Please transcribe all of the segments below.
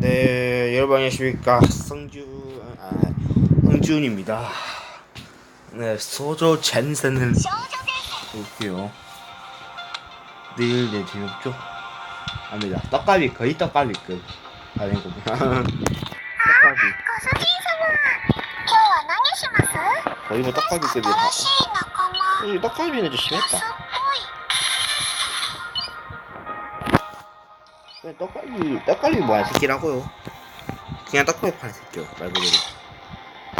네, 여러분 안녕하십니까. 성주, 아, 성준입니다. 네, 소조 젠센을 볼게요. 내일 내 재미없죠? 아니다. 떡갈비, 거의 떡갈비급. 아닌 겁니다. 떡갈비. 그 거의 뭐 떡갈비급이야. 이 떡갈비는 좀 심했다. 떡갈비, 떡갈비 뭐야, 새끼라고요. 그냥 떡갈비 파는 새끼요, 말 그대로.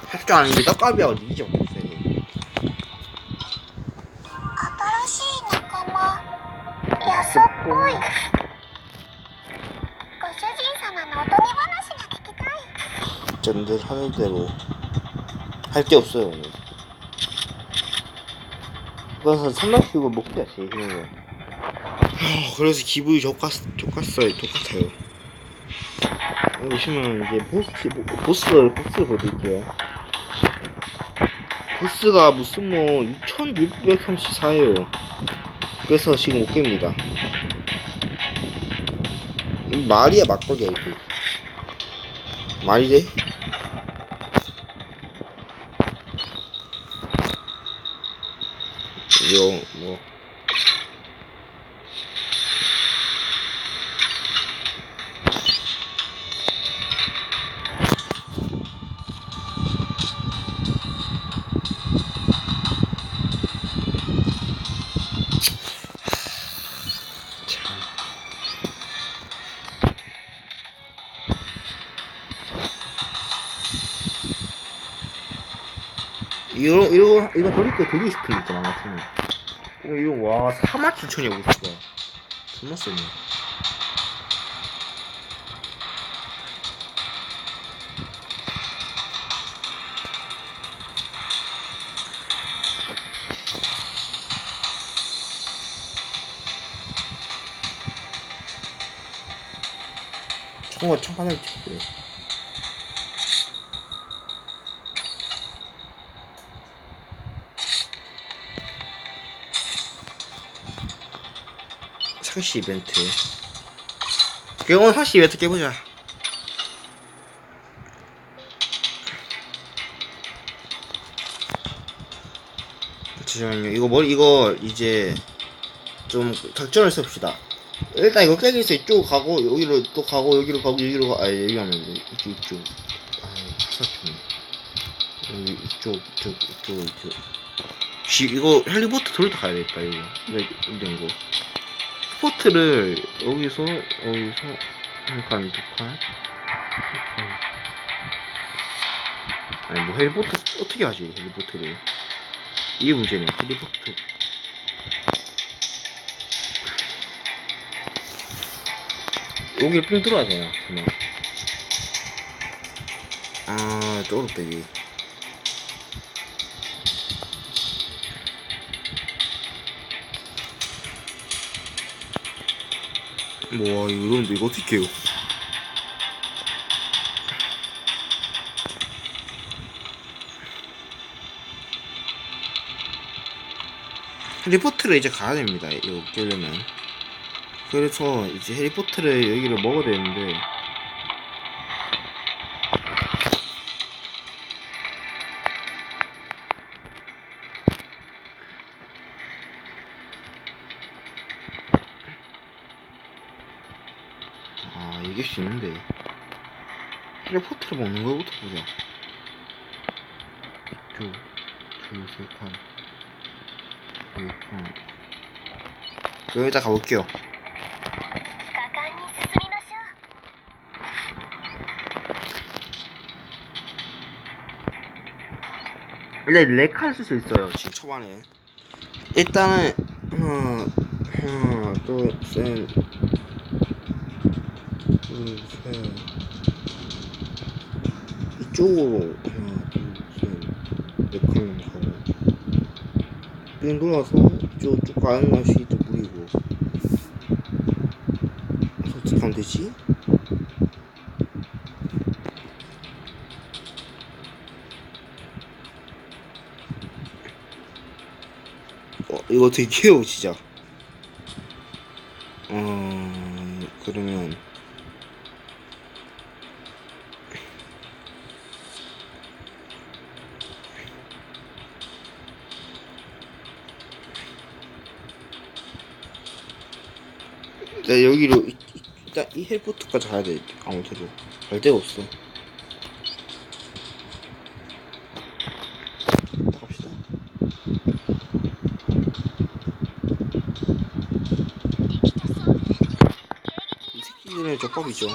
할 줄 아는데 떡갈비하고 니기죠, 못했어요. 新しい仲間。安っぽい。ご主人様のおとぎ話が聞きたい。 전들 하는 대로 할 게 없어요 오늘. 그래서 선물 피고 먹기가 제일 힘든 거. 그래서 기분이 좋았 좋았어요 똑같아요. 보시면 이제 보스 보스 보스 보여드릴게요. 보스가 무슨 뭐 2,634예요. 그래서 지금 5개입니다. 말이야 막걸리야 이거. 말이 돼? 이거 뭐 이거 이거 이거 거 돌리고 싶은 거 있잖아 같은 거. 어, 이거 와 4만 7천이야 보스가 존나 세네. 총알 총 하나 찍고 요 상시 이벤트. 그럼 오늘 상시 이벤트 깨보자. 잠시만요. 이거 뭐 이거 이제 좀 작전을 써봅시다. 일단 이거 깨기 위해서 이쪽 가고 여기로 또 가고 여기로 가고 여기로 가, 아 여기 가면 돼 이쪽 이쪽. 아 여기 이쪽 이쪽 이쪽 이쪽. 쥐 이거 헬리포트 돌다 가야겠다 이거. 네, 이런 거. 스 포트를 여기서 여기서 한칸 두칸 아니 뭐 헬리포트 어떻게 하지 헬리포트를? 이게 문제네 헬리포트. 여기 삥 들어야 되나 그냥? 아뭐이 거 이런데 이거 어떻게 해요? 해리포트를 이제 가야 됩니다 이거 깨려면. 그래서 이제 해리포트를 여기를 먹어야 되는데 아 이길 수 있는데. 텔레포트를 먹는 거부터 보자. 이쪽 둘셋한 음. 여기다 가볼게요. 원래 렉할 네 수 있어요 지금 초반에. 일단은 어, 하나 하나 둘 셋 이쪽으로 하나 둘셋 렉하면 가고 빙 돌아서 이쪽 쭉 가는 것이 또 무리고. 어떻게 하면 되지? 어, 이거 어떻게 키워 진짜. 어 그러면 나 여기로 일단 이 헬포트까지 가야 돼. 아무데도. 갈 데가 없어. 딱 갑시다. 이 새끼들은 족밥이죠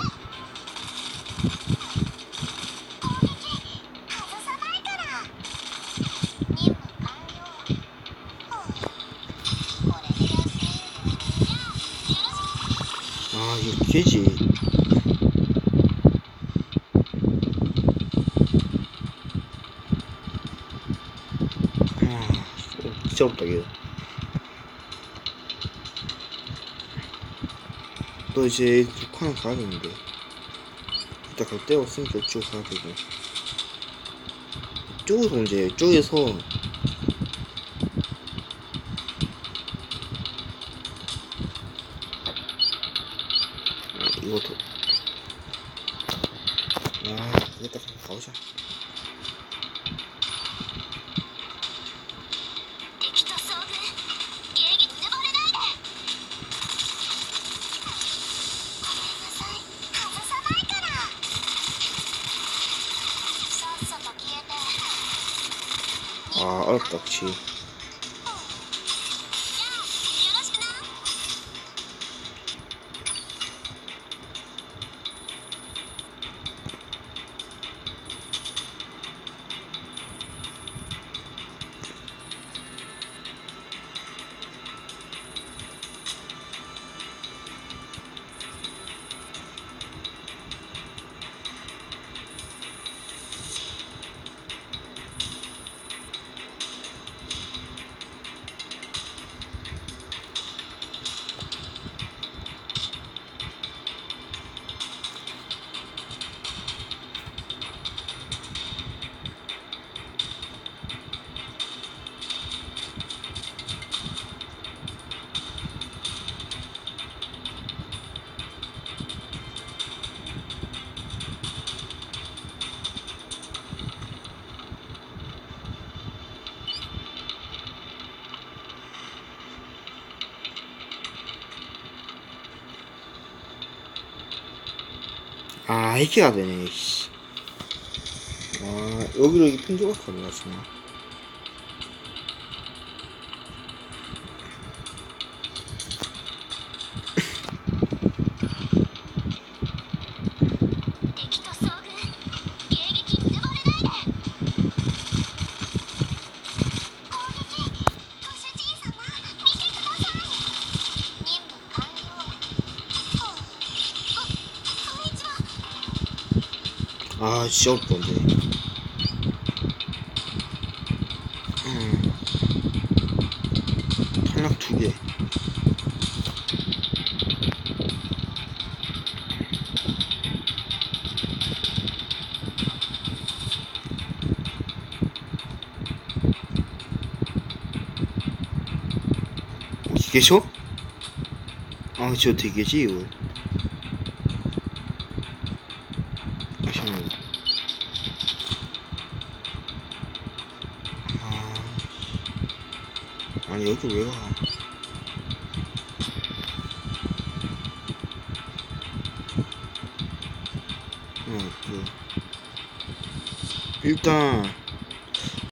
아 이거 깨지. 아 진짜 없다 이거 또 이제 북한을 가야 되는데. 일단 갈 데가 없으니까 이쪽 가야 되고. 이쪽에서 이제 이쪽에서 啊，直接刨一下。ああ、あった、口。 아, 이렇게 가 되네, 씨. 아, 여기로 핀조각 가는 거지.敵 아, 진짜 어렵던데. 음. 탄약 두 개. 이게 죠 아, 저 깨지, 이거? 아, 아니 여기 왜 가? 어, 그 일단